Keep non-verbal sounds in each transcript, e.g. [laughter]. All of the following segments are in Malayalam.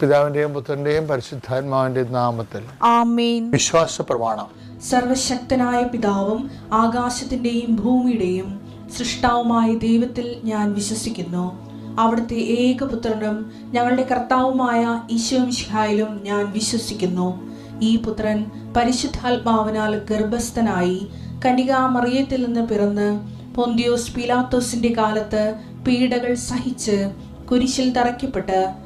പിതാവിന്റെയും പുത്രന്റെയും പരിശുദ്ധാത്മാവിന്റെയും നാമത്തിൽ ആമേൻ. വിശ്വാസ പ്രമാണം സർവശക്തനായ പിതാവും ആകാശത്തിന്റെയും ഭൂമിയുടെയും സൃഷ്ടാവുമായ ദൈവത്തിൽ ഞാൻ വിശ്വസിക്കുന്നു. അവിടുത്തെ ഏകപുത്രനും ഞങ്ങളുടെ കർത്താവുമായ ഈശോമിഷിഹായിലും ഞാൻ വിശ്വസിക്കുന്നു. ഈ പുത്രൻ പരിശുദ്ധാത്മാവിനാൽ ഗർഭസ്ഥനായി കനികാമറിയത്തിൽ നിന്ന് പിറന്ന് പൊന്തിയോസ് പിലാത്തോസിന്റെ കാലത്ത് പീഡകൾ സഹിച്ച് കുരിശിൽ തറയ്ക്കപ്പെട്ട്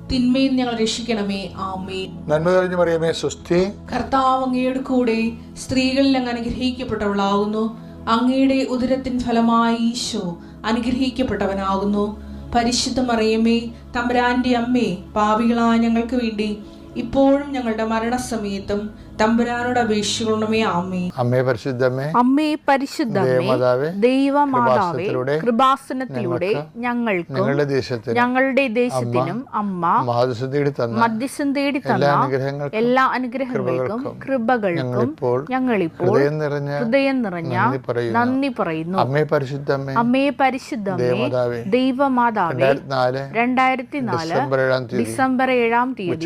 തിന്മയിൽ ഞങ്ങൾ രക്ഷിക്കണമേ. ആമേ നന്മ കഴിഞ്ഞു പറയുമേ സുസ്ഥി കർത്താവ് അങ്ങയുടെ കൂടെ സ്ത്രീകളിൽ അങ്ങ് അനുഗ്രഹിക്കപ്പെട്ടവളാകുന്നു. അങ്ങയുടെ ഉദരത്തിൻ ഫലമായി ഈശോ അനുഗ്രഹിക്കപ്പെട്ടവനാകുന്നു. പരിശുദ്ധ മറിയമ്മേ തമ്പുരാന്റെ അമ്മേ പാപികളായ ഞങ്ങൾക്ക് വേണ്ടി ഇപ്പോഴും ഞങ്ങളുടെ മരണസമയത്തും തമ്പുരാനോട് അപേക്ഷിക്കണമേ ആമേ അമ്മേ പരിശുദ്ധമേ അമ്മേ പരിശുദ്ധമേ ദേവമാതാവേ കൃപാസനത്തിലൂടെ ഞങ്ങൾക്ക് ഞങ്ങളുടെ ദേശത്തിന് ഞങ്ങളുടെ ദേശത്തിനും അമ്മ മധ്യസ്ഥം തേടി എല്ലാ തന്ന അനുഗ്രഹങ്ങൾക്കും എല്ലാ അനുഗ്രഹങ്ങൾക്കും കൃപകൾക്കും ഞങ്ങളിപ്പോൾ ഹൃദയം നിറഞ്ഞ നന്ദി പറയുന്നു. അമ്മേ പരിശുദ്ധമേ അമ്മേ പരിശുദ്ധമേ ദേവമാതാവേ ദൈവമാതാവേ രണ്ടായിരത്തി നാല് രണ്ടായിരത്തി നാല് ഡിസംബർ ഏഴാം തീയതി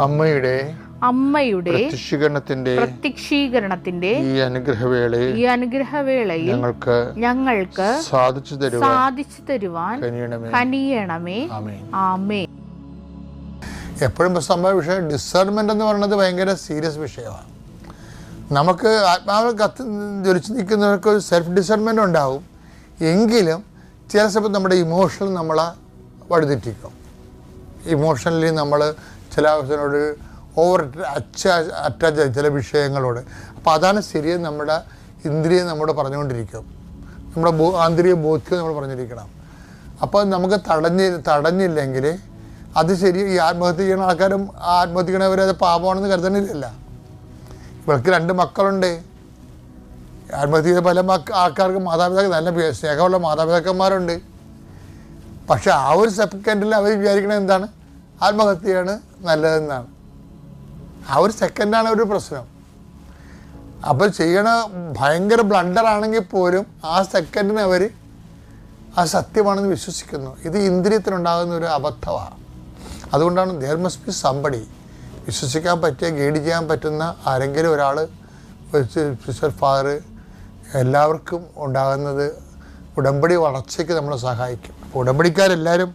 അമ്മയുടെ അമ്മയുടെ പ്രത്യക്ഷീകരണത്തിന്റെ പ്രത്യക്ഷീകരണത്തിന്റെ ഈ അനുഗ്രഹവേളയിൽ ഈ അനുഗ്രഹവേളയിൽ ഞങ്ങൾക്ക് ഞങ്ങൾക്ക് സാധിച്ചു തരുവാൻ സാധിച്ചു തരുവാൻ കനിയണമേ. ആമേ എപ്പോഴും പ്രസംഗ വിഷയം ഡിസേർമെന്റ് എന്ന് പറയുന്നത് ഭയങ്കര സീരിയസ് വിഷയമാണ്. നമുക്ക് ആത്മാവ് കത്ത് ജ്വലിച്ച് നിൽക്കുന്നവർക്ക് ഒരു സെൽഫ് ഡിസേർമെന്റ് ഉണ്ടാവും. എങ്കിലും ചില സമയത്ത് നമ്മുടെ ഇമോഷൻ നമ്മളെ വഴിതെറ്റിക്കും. ഇമോഷണലി നമ്മൾ ചില ഓവർ അച്ച അറ്റാച്ച് ചില വിഷയങ്ങളോട്. അപ്പോൾ അതാണ് ശരിയും നമ്മുടെ ഇന്ദ്രിയം നമ്മൾ പറഞ്ഞുകൊണ്ടിരിക്കും. നമ്മുടെ ബോ ആന്തരിക ബോധ്യം നമ്മൾ പറഞ്ഞിരിക്കണം. അപ്പോൾ നമുക്ക് തടഞ്ഞ് തടഞ്ഞില്ലെങ്കിൽ അത് ശരി ഈ ആത്മഹത്യ ചെയ്യുന്ന ആൾക്കാരും ആത്മഹത്യ ചെയ്യണവരെ അത് പാപമാണെന്ന് കരുതണില്ലല്ല. ഇവൾക്ക് രണ്ട് മക്കളുണ്ട്. ആത്മഹത്യ ചെയ്ത പല മക്ക ആൾക്കാർക്ക് മാതാപിതാക്കൾ നല്ല സ്നേഹമുള്ള മാതാപിതാക്കന്മാരുണ്ട്. പക്ഷെ ആ ഒരു സെക്കൻഡിൽ അവർ വിചാരിക്കണത് എന്താണ്? ആത്മഹത്യയാണ് നല്ലതെന്നാണ്. ആ ഒരു സെക്കൻഡാണ് ഒരു പ്രശ്നം. അപ്പോൾ ചെയ്യണ ഭയങ്കര ബ്ലണ്ടർ ആണെങ്കിൽ പോലും ആ സെക്കൻഡിന് അവർ ആ സത്യമാണെന്ന് വിശ്വസിക്കുന്നു. ഇത് ഇന്ദ്രിയത്തിനുണ്ടാകുന്ന ഒരു അബദ്ധമാണ് അതുകൊണ്ടാണ് ദേർ മസ്റ്റ് ബി സമ്പടി വിശ്വസിക്കാൻ പറ്റിയ ഗൈഡ് ചെയ്യാൻ പറ്റുന്ന ആരെങ്കിലും ഒരാൾ ഫാദർ എല്ലാവർക്കും ഉണ്ടാകുന്നത് ഉടമ്പടി വളർച്ചയ്ക്ക് നമ്മളെ സഹായിക്കും. അപ്പോൾ ഉടമ്പടിക്കാരെല്ലാവരും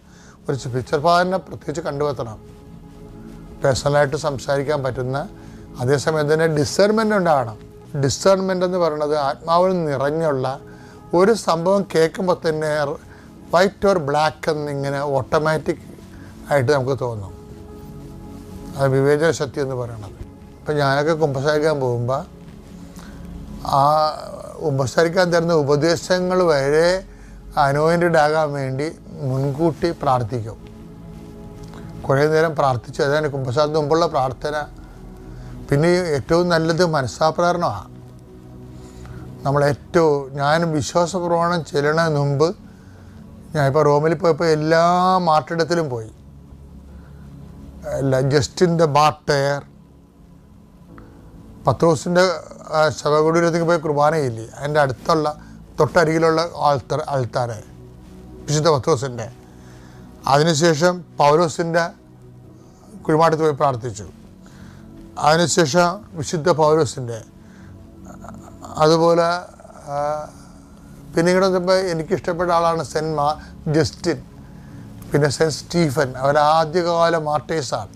ഒരു ഫാദറിനെ പ്രത്യേകിച്ച് കണ്ടുവെത്തണം. പേഴ്സണലായിട്ട് സംസാരിക്കാൻ പറ്റുന്ന അതേസമയം തന്നെ ഡിസേൺമെന്റ് ഉണ്ടാകണം. ഡിസേൺമെന്റ് എന്ന് പറയുന്നത് ആത്മാവിൽ നിറഞ്ഞുള്ള ഒരു സംഭവം കേൾക്കുമ്പോൾ തന്നെ വൈറ്റ് ഓർ ബ്ലാക്ക് എന്നിങ്ങനെ ഓട്ടോമാറ്റിക് ആയിട്ട് നമുക്ക് തോന്നും. അത് വിവേചന ശക്തി എന്ന് പറയുന്നത് ഇപ്പം ഞാനൊക്കെ കുമ്പസാരിക്കാൻ പോകുമ്പോൾ ആ ഉപസരിക്കാൻ തരുന്ന ഉപദേശങ്ങൾ വരെ അനോയിന്റഡ് ആകാൻ വേണ്ടി മുൻകൂട്ടി പ്രാർത്ഥിക്കും. കുറേ നേരം പ്രാർത്ഥിച്ചു അതാണ് കുമ്പസാരത്തിന് മുമ്പുള്ള പ്രാർത്ഥന. പിന്നെ ഏറ്റവും നല്ലത് മനസ്സാപ്രകരണമാണ് നമ്മൾ ഏറ്റവും ഞാൻ വിശ്വാസപ്രമാണം ചെല്ലണതിന് മുമ്പ് ഞാൻ ഇപ്പോൾ റോമിൽ പോയപ്പോൾ എല്ലാ മാർട്ടിടത്തിലും പോയി. അല്ല ജസ്റ്റിൻ ദ ബാർട്ടയർ പത്രോസിന്റെ ശവകുടീരത്തേക്ക് പോയി കുർബാനയില്ലേ? അതിന്റെ അടുത്തുള്ള തൊട്ടരികിലുള്ള ആൾത്തർ ആൾത്താരെ വിശുദ്ധ പത്രോസിന്റെ. അതിനുശേഷം പൗലോസിന്റെ കുഴിമാട്ടത്ത് പോയി പ്രാർത്ഥിച്ചു. അതിനുശേഷം വിശുദ്ധ പൗലോസിന്റെ. അതുപോലെ പിന്നെ പിന്നീട് വന്നപ്പോൾ എനിക്കിഷ്ടപ്പെട്ട ആളാണ് സെന്റ് മാ ജസ്റ്റിൻ. പിന്നെ സെൻ സ്റ്റീഫൻ അവർ ആദ്യകാല മാർട്ടേഴ്സാണ്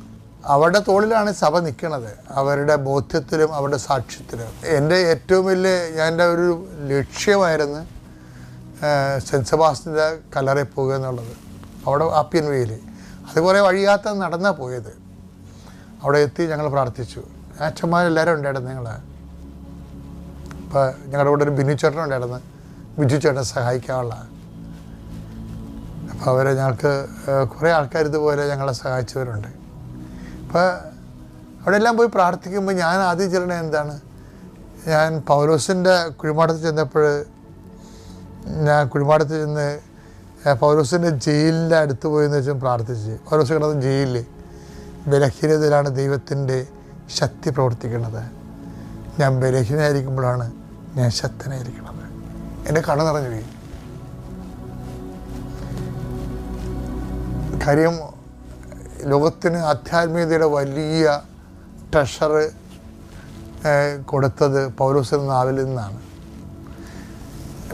അവരുടെ തോളിലാണ് സഭ നിൽക്കുന്നത്. അവരുടെ ബോധ്യത്തിലും അവരുടെ സാക്ഷ്യത്തിലും. എന്റെ ഏറ്റവും വലിയ എന്റെ ഒരു ലക്ഷ്യമായിരുന്നു സെന്റ് സെബാസ്റ്റിന്റെ കല്ലറയിൽ പോകുക എന്നുള്ളത്. അവിടെ ആപ്പിയൻ വേയിൽ അത് കുറേ വഴിയാത്ത നടന്നാ പോയത്. അവിടെ എത്തി ഞങ്ങൾ പ്രാർത്ഥിച്ചു. അച്ഛന്മാരെല്ലാവരും ഉണ്ടായിരുന്നു ഞങ്ങൾ ഇപ്പോൾ ഞങ്ങളുടെ കൂടെ ഒരു ബിനു ചേട്ടൻ ഉണ്ടായിരുന്നു. ബിജു ചേട്ടനെ സഹായിക്കാനുള്ള. അപ്പോൾ അവരെ ഞങ്ങൾക്ക് കുറേ ആൾക്കാർ ഇതുപോലെ ഞങ്ങളെ സഹായിച്ചവരുണ്ട്. അപ്പോൾ അവിടെ എല്ലാം പോയി പ്രാർത്ഥിക്കുമ്പോൾ ഞാൻ ആദ്യം ചെല്ലണേ എന്താണ്? ഞാൻ പൗലോസിന്റെ കുഴിമാടത്ത് ചെന്നപ്പോൾ ഞാൻ കുഴിമാടത്ത് ചെന്ന് പൗരസിന്റെ ജയിലിന്റെ അടുത്ത് പോയി എന്ന് വെച്ചാൽ പ്രാർത്ഥിച്ച് പൗലോസ് കിടന്ന ജയിലിൽ ബലഹീനതയിലാണ് ദൈവത്തിന്റെ ശക്തി പ്രവർത്തിക്കുന്നത്. ഞാൻ ബലഹീനായിരിക്കുമ്പോഴാണ് ഞാൻ ശക്തനായിരിക്കുന്നത്. എന്റെ കട നിറഞ്ഞു പോയി. കാര്യം ലോകത്തിന് ആധ്യാത്മികതയുടെ വലിയ ട്രഷർ കൊടുത്തത് പൗലോസിന് നാവിൽ നിന്നാണ്.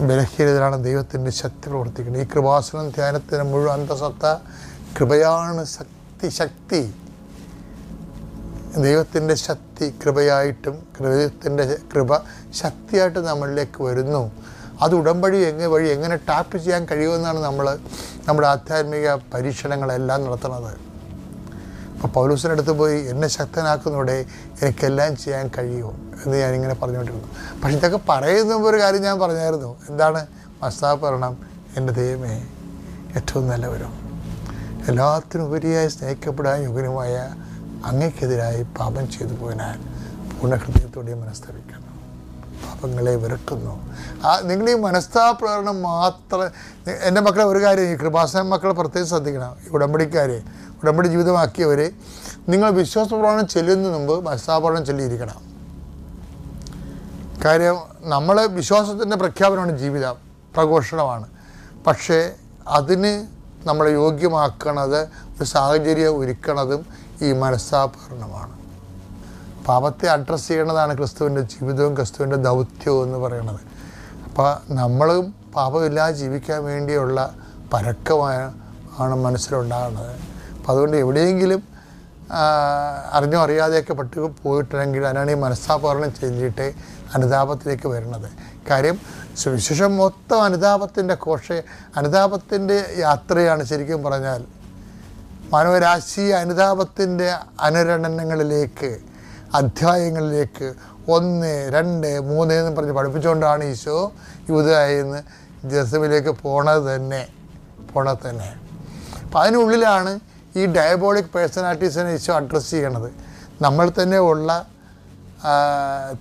ബലഹീനതയിലാണ് ദൈവത്തിന്റെ ശക്തി പ്രവർത്തിക്കുന്നത്. ഈ കൃപാസനം ധ്യാനത്തിന് മുഴുവൻ അന്തസത്ത കൃപയാണ് ശക്തി ശക്തി. ദൈവത്തിന്റെ ശക്തി കൃപയായിട്ടും ദൈവത്തിന്റെ കൃപ ശക്തിയായിട്ട് നമ്മളിലേക്ക് വരുന്നു. അത് ഉടമ്പടി എങ്ങനെ വഴി എങ്ങനെ ടാപ്പ് ചെയ്യാൻ കഴിയുമെന്നാണ് നമ്മൾ നമ്മുടെ ആധ്യാത്മിക പരീക്ഷണങ്ങളെല്ലാം നടത്തുന്നത്. അപ്പോൾ പൗലൂസിന്റെ അടുത്ത് പോയി എന്നെ ശക്തനാക്കുന്നതോടെ എനിക്കെല്ലാം ചെയ്യാൻ കഴിയുമോ എന്ന് ഞാനിങ്ങനെ പറഞ്ഞുകൊണ്ടിരുന്നു. പക്ഷെ ഇതൊക്കെ പറയുന്ന ഒരു കാര്യം ഞാൻ പറഞ്ഞായിരുന്നു. എന്താണ്? മസ്താപരണം എന്റെ ദൈവമേ ഏറ്റവും എല്ലാത്തിനും ഉപരിയായി സ്നേഹിക്കപ്പെടാൻ യുഗനുമായ അങ്ങയ്ക്കെതിരായി പാപം ചെയ്തു പോയാൽ പൂർണ ഹൃദയത്തോടെ മനസ്തപിക്കുന്നു പാപങ്ങളെ വെറുക്കുന്നു. ആ നിങ്ങൾ ഈ മനസ്താപ്രകടനം മാത്രം എന്റെ മക്കളെ ഒരു കാര്യം ഈ കൃപാസന മക്കളെ പ്രത്യേകം ശ്രദ്ധിക്കണം. ഈ ഉടമ്പടിക്കാരെ ഉടമ്പടി ജീവിതമാക്കിയവരെ നിങ്ങൾ വിശ്വാസപ്രമാണം ചെല്ലുന്നതിന് മുമ്പ് മനസ്സാപ്രവണം ചൊല്ലിയിരിക്കണം. കാര്യം നമ്മൾ വിശ്വാസത്തിന്റെ പ്രഖ്യാപനമാണ് ജീവിതം പ്രഘോഷണമാണ്. പക്ഷേ അതിന് നമ്മളെ യോഗ്യമാക്കണത് ഒരു സാഹചര്യം ഒരുക്കണതും ഈ മനസ്സാപകരണമാണ് പാപത്തെ അഡ്രസ്സ് ചെയ്യണതാണ് ക്രിസ്തുവിന്റെ ജീവിതവും ക്രിസ്തുവിന്റെ ദൗത്യവും എന്ന് പറയുന്നത്. അപ്പോൾ നമ്മളും പാപമില്ലാതെ ജീവിക്കാൻ വേണ്ടിയുള്ള പരക്കമായ ആണ് മനസ്സിലുണ്ടാകുന്നത്. അപ്പം അതുകൊണ്ട് എവിടെയെങ്കിലും അറിഞ്ഞോ അറിയാതെയൊക്കെ പെട്ട് പോയിട്ടുണ്ടെങ്കിൽ അതിനാണ് ഈ മനസ്സാപകരണം ചെയ്തിട്ട് അനുതാപത്തിലേക്ക് വരുന്നത് കാര്യം സുവിശേഷം മൊത്തം അനുതാപത്തിന്റെ കോഷ അനുതാപത്തിന്റെ യാത്രയാണ് ശരിക്കും പറഞ്ഞാൽ മാനവരാശി അനുതാപത്തിന്റെ അനുരണനങ്ങളിലേക്ക് അധ്യായങ്ങളിലേക്ക് ഒന്ന് രണ്ട് മൂന്ന് എന്ന് പറഞ്ഞ് പഠിപ്പിച്ചുകൊണ്ടാണ് ഈശോ യൂതായെന്ന് ജസമിലേക്ക് പോണത് തന്നെ പോണത് തന്നെ. അപ്പം അതിനുള്ളിലാണ് ഈ ഡയബോളിക് പേഴ്സണാലിറ്റീസിനെ ഈശോ അഡ്രസ്സ് ചെയ്യണത്. നമ്മൾ തന്നെ ഉള്ള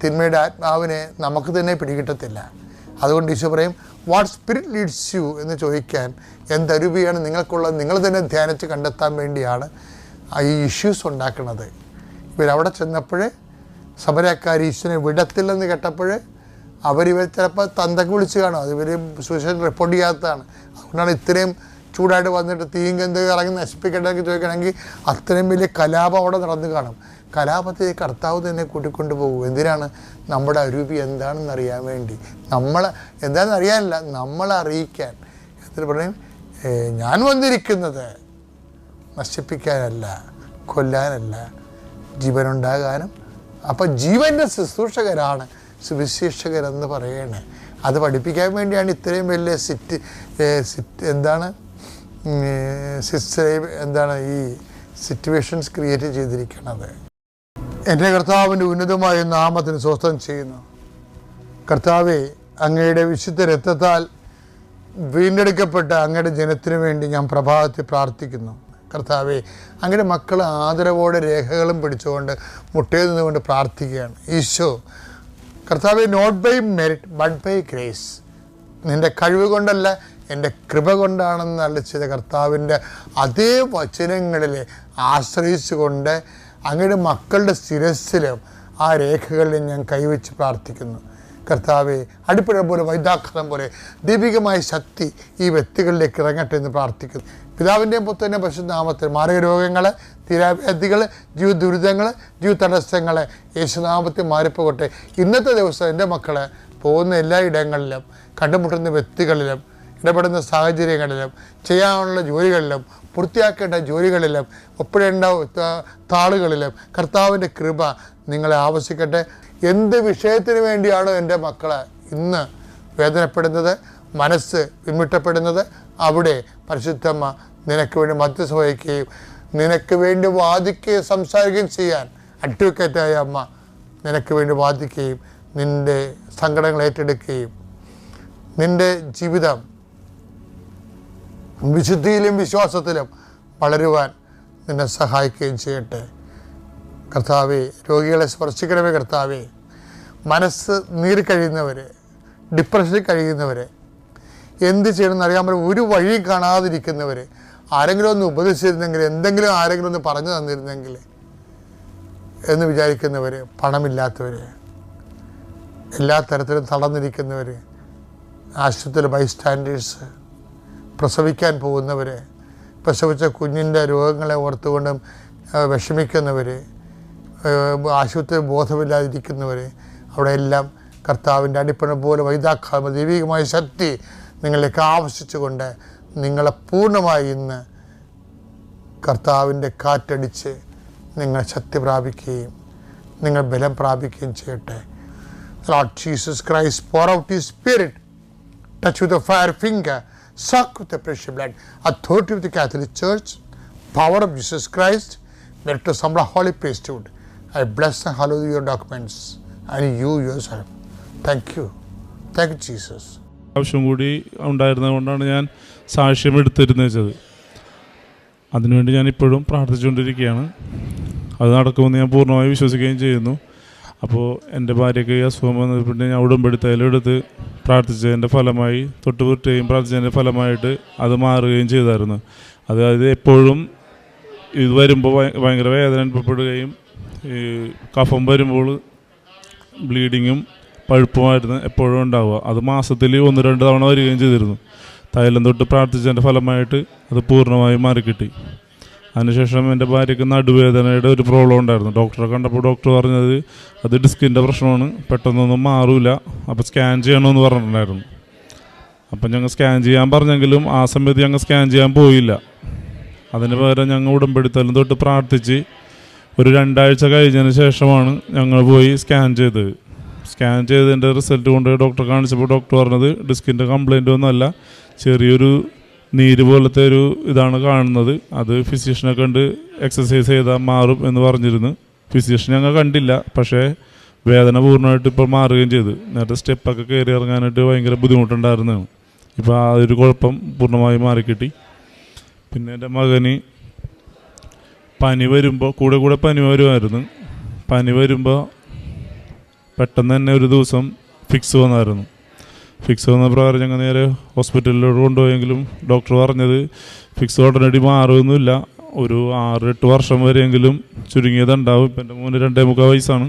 തിന്മയുടെ ആത്മാവിനെ നമുക്ക് തന്നെ പിടികിട്ടത്തില്ല. അതുകൊണ്ട് ഈശോ പറയും വാട്ട് സ്പിരിറ്റ് ലീഡ്സ് യു എന്ന് ചോദിക്കാൻ എന്തരൂപിയാണ് നിങ്ങൾക്കുള്ളത്? നിങ്ങൾ തന്നെ ധ്യാനിച്ച് കണ്ടെത്താൻ വേണ്ടിയാണ് ഈ ഇഷ്യൂസ് ഉണ്ടാക്കുന്നത്. ഇവരവിടെ ചെന്നപ്പോൾ സമരക്കാർ ഈശ്വരനെ വിടത്തില്ലെന്ന് കേട്ടപ്പോൾ അവരിവർ ചിലപ്പോൾ തന്തക്ക് വിളിച്ച് കാണും. അത് ഇവർ സുശേഷൻ റിപ്പോർട്ട് ചെയ്യാത്തതാണ്. അതുകൊണ്ടാണ് ഇത്രയും ചൂടായിട്ട് വന്നിട്ട് ഗന്ധം ഇറങ്ങി നശിപ്പിക്കണമെങ്കിൽ ചോദിക്കണമെങ്കിൽ അത്രയും വലിയ കലാപം അവിടെ നടന്നു കാണും. കലാപത്തിൽ കർത്താവ് തന്നെ കൂട്ടിക്കൊണ്ട് പോകും. എന്തിനാണ്? നമ്മുടെ അരൂപി എന്താണെന്ന് അറിയാൻ വേണ്ടി. നമ്മൾ എന്താണെന്ന് അറിയാനില്ല നമ്മളെ അറിയിക്കാൻ. എത്ര പറയും ഞാൻ വന്നിരിക്കുന്നത് നശിപ്പിക്കാനല്ല കൊല്ലാനല്ല ജീവനുണ്ടാകാനും. അപ്പം ജീവന്റെ ശുശ്രൂഷകരാണ് സുവിശേഷകരെന്ന് പറയണേ. അത് പഠിപ്പിക്കാൻ വേണ്ടിയാണ് ഇത്രയും വലിയ സിറ്റ് സിറ്റ് എന്താണ്? ഏ, എന്താണ് ഈ സിറ്റുവേഷൻസ് ക്രിയേറ്റ് ചെയ്തിരിക്കുന്നത് എന്റെ കർത്താവിന്റെ ഉന്നതമായ നാമത്തിന് സ്വസ്ഥം ചെയ്യുന്നു. കർത്താവെ അങ്ങയുടെ വിശുദ്ധ രക്തത്താൽ വീണ്ടെടുക്കപ്പെട്ട അങ്ങയുടെ ജനത്തിനു വേണ്ടി ഞാൻ പ്രഭാതത്തിൽ പ്രാർത്ഥിക്കുന്നു. കർത്താവെ അങ്ങയുടെ മക്കൾ ആദരവോടെ രേഖകളും പിടിച്ചുകൊണ്ട് മുട്ടയിൽ നിന്നുകൊണ്ട് പ്രാർത്ഥിക്കുകയാണ്. ഈശോ കർത്താവെ not by merit but by grace നിന്റെ കഴിവ് കൊണ്ടല്ല എന്റെ കൃപ കൊണ്ടാണെന്ന് അളിച്ചത് കർത്താവിന്റെ അതേ വചനങ്ങളിൽ ആശ്രയിച്ചുകൊണ്ട് അങ്ങയുടെ മക്കളുടെ ശിരസ്സിലും ആ രേഖകളിൽ ഞാൻ കൈവച്ച് പ്രാർത്ഥിക്കുന്നു. കർത്താവെ അടിപ്പുഴ പോലെ വൈദാഖലം പോലെ ദീപികമായ ശക്തി ഈ വ്യക്തികളിലേക്ക് ഇറങ്ങട്ടെ എന്ന് പ്രാർത്ഥിക്കുന്നു. പിതാവിന്റെയും പുത്രന്റെ പശുനാമത്തിൽ മാരക രോഗങ്ങൾ തീരാവ്യാധികൾ ജീവ ദുരിതങ്ങൾ ജീവ തടസ്സങ്ങൾ യേശുനാമത്തിൽ മാറിപ്പോകട്ടെ. ഇന്നത്തെ ദിവസം എന്റെ മക്കളെ പോകുന്ന എല്ലാ ഇടങ്ങളിലും കണ്ടുമുട്ടുന്ന വ്യക്തികളിലും ഇടപെടുന്ന സാഹചര്യങ്ങളിലും ചെയ്യാനുള്ള ജോലികളിലും പൂർത്തിയാക്കേണ്ട ജോലികളിലും ഒപ്പിടേണ്ട താളുകളിലും കർത്താവിന്റെ കൃപ നിങ്ങളെ ആവശ്യിക്കട്ടെ. എന്ത് വിഷയത്തിന് വേണ്ടിയാണോ എന്റെ മക്കൾ ഇന്ന് വേദനപ്പെടുന്നത് മനസ്സ് വിമിട്ടപ്പെടുന്നത് അവിടെ പരിശുദ്ധമ്മ നിനക്ക് വേണ്ടി മധ്യസ്ഥ വഹിക്കുകയും നിനക്ക് വേണ്ടി വാദിക്കുകയും സംസാരിക്കുകയും ചെയ്യാൻ അഡ്വക്കേറ്റായ അമ്മ നിനക്ക് വേണ്ടി വാദിക്കുകയും നിന്റെ സങ്കടങ്ങൾ ഏറ്റെടുക്കുകയും നിന്റെ ജീവിതം വിശുദ്ധിയിലും വിശ്വാസത്തിലും വളരുവാൻ നിന്നെ സഹായിക്കുകയും ചെയ്യട്ടെ. കർത്താവെ രോഗികളെ സ്പർശിക്കണമേ കർത്താവെ. മനസ്സ് നീറി കഴിയുന്നവർ ഡിപ്രഷനിൽ കഴിയുന്നവർ എന്ത് ചെയ്യണമെന്ന് അറിയാൻ പറ്റും. ഒരു വഴി കാണാതിരിക്കുന്നവർ ആരെങ്കിലും ഒന്ന് ഉപദേശിച്ചിരുന്നെങ്കിൽ എന്തെങ്കിലും ആരെങ്കിലും ഒന്ന് പറഞ്ഞു തന്നിരുന്നെങ്കിൽ എന്ന് വിചാരിക്കുന്നവർ പണമില്ലാത്തവർ എല്ലാ തരത്തിലും തളർന്നിരിക്കുന്നവർ ആശുപത്രി ബൈസ്റ്റാൻഡേഴ്സ് പ്രസവിക്കാൻ പോകുന്നവർ പ്രസവിച്ച കുഞ്ഞിന്റെ രോഗങ്ങളെ ഓർത്തുകൊണ്ടും വിഷമിക്കുന്നവർ ആശുപത്രി ബോധമില്ലാതിരിക്കുന്നവർ അവിടെയെല്ലാം കർത്താവിന്റെ അടിപ്പണ പോലെ വൈതാക്കാമ ദൈവികമായ ശക്തി നിങ്ങളിലേക്ക് ആവശ്യിച്ചുകൊണ്ട് നിങ്ങളെ പൂർണമായി ഇന്ന് കർത്താവിന്റെ കാറ്റടിച്ച് നിങ്ങൾ ശക്തി പ്രാപിക്കുകയും നിങ്ങൾ ബലം പ്രാപിക്കുകയും ചെയ്യട്ടെ. Lord Jesus Christ pour out ഈ spirit touch with a fire finger, suck with the precious blood, authority of the Catholic Church, power of Jesus Christ, to some holy priesthood. I bless and hallow your documents and you yourself. Thank you. Thank you, Jesus. ആവശ്യം കൂടി ഉണ്ടായിരുന്നതുകൊണ്ടാണ് ഞാൻ സാക്ഷ്യം എടുത്തിരുന്നത് വെച്ചത് അതിനുവേണ്ടി ഞാൻ ഇപ്പോഴും പ്രാർത്ഥിച്ചുകൊണ്ടിരിക്കുകയാണ് അത് നടക്കുമെന്ന് ഞാൻ പൂർണമായി വിശ്വസിക്കുകയും ചെയ്യുന്നു അപ്പോൾ എന്റെ ഭാര്യയ്ക്ക് അസുഖം വന്നപ്പോൾ ഞാൻ ഉടമ്പെടുത്തതിലും എടുത്ത് പ്രാർത്ഥിച്ചതിന്റെ ഫലമായി തൊട്ടുപുറ്റുകയും പ്രാർത്ഥിച്ചതിന്റെ ഫലമായിട്ട് അത് മാറുകയും ചെയ്തായിരുന്നു. അതായത് എപ്പോഴും ഇത് വരുമ്പോൾ ഭയങ്കര വേദന അനുഭവപ്പെടുകയും ഈ കഫം വരുമ്പോൾ ബ്ലീഡിങ്ങും പഴുപ്പുമായിരുന്നു എപ്പോഴും ഉണ്ടാവുക. അത് മാസത്തിൽ ഒന്ന് രണ്ട് തവണ വരികയും ചെയ്തിരുന്നു. തൈലം തൊട്ട് പ്രാർത്ഥിച്ചതിന്റെ ഫലമായിട്ട് അത് പൂർണമായും മാറിക്കിട്ടി. അതിനുശേഷം എന്റെ ഭാര്യയ്ക്ക് നടുവേദനയുടെ ഒരു പ്രോബ്ലം ഉണ്ടായിരുന്നു. ഡോക്ടറെ കണ്ടപ്പോൾ ഡോക്ടർ പറഞ്ഞത് അത് ഡിസ്കിന്റെ പ്രശ്നമാണ് പെട്ടെന്നൊന്നും മാറൂല അപ്പോൾ സ്കാൻ ചെയ്യണമെന്ന് പറഞ്ഞിട്ടുണ്ടായിരുന്നു. അപ്പം ഞങ്ങൾ സ്കാൻ ചെയ്യാൻ പറഞ്ഞെങ്കിലും ആ സമയത്ത് ഞങ്ങൾ സ്കാൻ ചെയ്യാൻ പോയില്ല. അതിന് പകരം ഞങ്ങൾ ഉടമ്പെടുത്തലും തൊട്ട് പ്രാർത്ഥിച്ച് ഒരു രണ്ടാഴ്ച കഴിഞ്ഞതിന് ശേഷമാണ് ഞങ്ങൾ പോയി സ്കാൻ ചെയ്തത്. സ്കാൻ ചെയ്തതിന്റെ റിസൾട്ട് കൊണ്ട് ഡോക്ടറെ കാണിച്ചപ്പോൾ ഡോക്ടർ പറഞ്ഞത് ഡിസ്കിന്റെ കംപ്ലൈന്റ് ഒന്നുമല്ല ചെറിയൊരു നീര് പോലത്തെ ഒരു ഇതാണ് കാണുന്നത്. അത് ഫിസിഷ്യനെ കണ്ട് എക്സസൈസ് ചെയ്താൽ മാറും എന്ന് പറഞ്ഞിരുന്നു. ഫിസിഷ്യൻ ഞങ്ങൾ കണ്ടില്ല. പക്ഷേ വേദന പൂർണമായിട്ട് ഇപ്പോൾ മാറുകയും ചെയ്തു. നേരത്തെ സ്റ്റെപ്പൊക്കെ കയറി ഇറങ്ങാനായിട്ട് ഭയങ്കര ബുദ്ധിമുട്ടുണ്ടായിരുന്നു. ഇപ്പോൾ ആ ഒരു കുഴപ്പം പൂർണമായി മാറിക്കിട്ടി. പിന്നെ എന്റെ മകന് പനി വരുമ്പോൾ കൂടെ കൂടെ പനി വരുമായിരുന്നു. പനി വരുമ്പോൾ പെട്ടെന്ന് തന്നെ ഒരു ദിവസം ഫിക്സ് വന്നായിരുന്നു. ഫിക്സ് എന്ന പ്രകാരം ഞങ്ങൾ നേരെ ഹോസ്പിറ്റലിലോട്ട് കൊണ്ടുപോയെങ്കിലും ഡോക്ടർ പറഞ്ഞത് ഫിക്സ് ഉടനടി മാറുമൊന്നുമില്ല ഒരു ആറ് എട്ട് വർഷം വരെയെങ്കിലും ചുരുങ്ങിയതുണ്ടാവും ഇപ്പം എന്റെ മൂന്ന് രണ്ടേ മുക്കാൽ വയസ്സാണ്.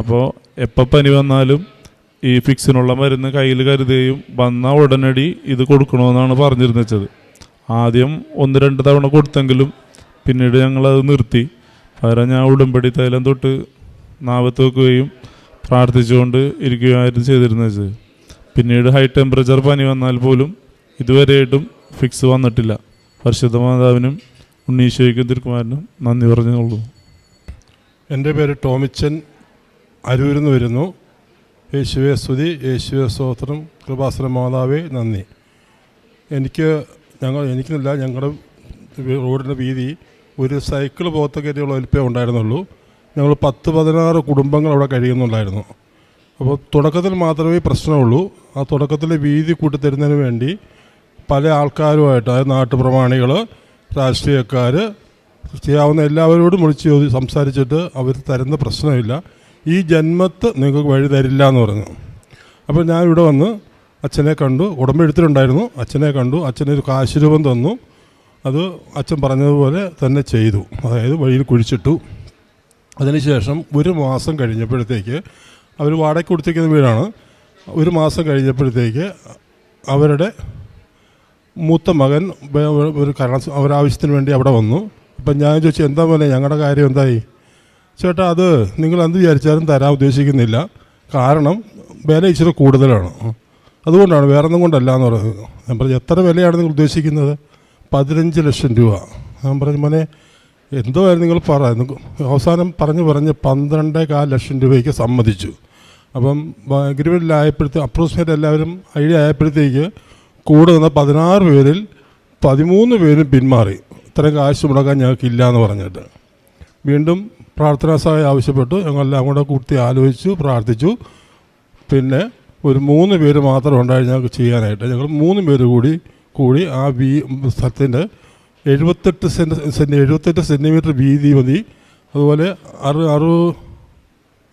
അപ്പോൾ എപ്പോൾ പനി വന്നാലും ഈ ഫിക്സിനുള്ള മരുന്ന് കയ്യിൽ കരുതുകയും വന്ന ഉടനടി ഇത് കൊടുക്കണമെന്നാണ് പറഞ്ഞിരുന്നത്. ആദ്യം ഒന്ന് രണ്ട് തവണ കൊടുത്തെങ്കിലും പിന്നീട് ഞങ്ങളത് നിർത്തി. പകരം ഞാൻ ഉടുമ്പടി തൈലം തൊട്ട് നാവത്ത് വെക്കുകയും പ്രാർത്ഥിച്ചുകൊണ്ട് ഇരിക്കുകയായിരുന്നു ചെയ്തിരുന്നത്. പിന്നീട് ഹൈ ടെമ്പറേച്ചർ പനി വന്നാൽ പോലും ഇതുവരെയായിട്ടും ഫിക്സ് വന്നിട്ടില്ല. പരിശുദ്ധ മാതാവിനും ഉണ്ണീശോയ്ക്കും തിരുക്കുമാരനും നന്ദി പറഞ്ഞുള്ളൂ എന്റെ പേര് ടോമിച്ചൻ അരൂരിൽ നിന്ന് വരുന്നു. യേശുവെ സ്തുതി യേശുവെ സ്തോത്രം കൃപാസന മാതാവേ നന്ദി. എനിക്ക് ഞങ്ങൾ എനിക്കില്ല ഞങ്ങളുടെ റോഡിന്റെ വീതി ഒരു സൈക്കിൾ പോകത്തക്കേറ്റുള്ള വലിപ്പേ ഉണ്ടായിരുന്നുള്ളൂ. ഞങ്ങൾ പത്ത് പതിനാറ് കുടുംബങ്ങൾ അവിടെ കഴിയുന്നുണ്ടായിരുന്നു. അപ്പോൾ തുടക്കത്തിൽ മാത്രമേ പ്രശ്നമുള്ളൂ. ആ തുടക്കത്തിൽ വീതി കൂട്ടിത്തരുന്നതിന് വേണ്ടി പല ആൾക്കാരുമായിട്ട് അതായത് നാട്ടുപ്രമാണികൾ രാഷ്ട്രീയക്കാർ ചെയ്യാവുന്ന എല്ലാവരോടും വിളിച്ച് ചോദി സംസാരിച്ചിട്ട് അവർ തരുന്ന പ്രശ്നമില്ല. ഈ ജന്മത്ത് നിങ്ങൾക്ക് വഴി തരില്ല എന്ന് പറഞ്ഞു. അപ്പോൾ ഞാൻ ഇവിടെ വന്ന് അച്ഛനെ കണ്ടു. ഉടമ്പെടുത്തിട്ടുണ്ടായിരുന്നു അച്ഛനെ കണ്ടു. അച്ഛനൊരു കാശുരൂപം തന്നു. അത് അച്ഛൻ പറഞ്ഞതുപോലെ തന്നെ ചെയ്തു. അതായത് വഴിയിൽ കുഴിച്ചിട്ടു. അതിനുശേഷം ഒരു മാസം കഴിഞ്ഞപ്പോഴത്തേക്ക് അവർ വാടക കൊടുത്തിരിക്കുന്ന വീടാണ്. ഒരു മാസം കഴിഞ്ഞപ്പോഴത്തേക്ക് അവരുടെ മൂത്ത മകൻ ഒരു കാരണം അവരാവശ്യത്തിന് വേണ്ടി അവിടെ വന്നു. അപ്പം ഞാൻ ചോദിച്ചു എന്താ പോലെ ഞങ്ങളുടെ കാര്യം എന്തായി? ചേട്ടാ അത് നിങ്ങൾ എന്ത് വിചാരിച്ചാലും തരാൻ ഉദ്ദേശിക്കുന്നില്ല. കാരണം വില ഇച്ചിരി കൂടുതലാണ്. അതുകൊണ്ടാണ് വേറെ ഒന്നും കൊണ്ടല്ല എന്ന് പറയുന്നത് ഞാൻ പറഞ്ഞു എത്ര വിലയാണ് നിങ്ങൾ ഉദ്ദേശിക്കുന്നത്? പതിനഞ്ച് ലക്ഷം രൂപ. ഞാൻ പറഞ്ഞു മോനെ എന്തോ ആയിരുന്നു നിങ്ങൾ പറ. അവസാനം പറഞ്ഞു പറഞ്ഞ് പന്ത്രണ്ടേ കാൽ ലക്ഷം രൂപയ്ക്ക് സമ്മതിച്ചു. അപ്പം അഗ്രിമെന്റിലായപ്പോഴത്തെ അപ്രോസ്മേറ്റ് എല്ലാവരും ഐഡിയ ആയപ്പോഴത്തേക്ക് കൂടെ നിന്ന പതിനാറ് പേരിൽ പതിമൂന്ന് പേരും പിന്മാറി. ഇത്രയും കാശ് മുടക്കാൻ ഞങ്ങൾക്ക് ഇല്ല എന്ന് പറഞ്ഞിട്ട്. വീണ്ടും പ്രാർത്ഥനാ സഹായം ആവശ്യപ്പെട്ടു. ഞങ്ങളെല്ലാം കൂടെ കൂട്ടി ആലോചിച്ചു പ്രാർത്ഥിച്ചു. പിന്നെ ഒരു മൂന്ന് പേര് മാത്രം ഉണ്ടായി ഞങ്ങൾക്ക് ചെയ്യാനായിട്ട്. ഞങ്ങൾ മൂന്ന് പേര് കൂടി കൂടി ആ വീ സ്ഥലത്തിന്റെ എഴുപത്തെട്ട് സെന്റ് സെന്റ് എഴുപത്തെട്ട് സെന്റിമീറ്റർ വീതി മതി. അതുപോലെ അറു അറു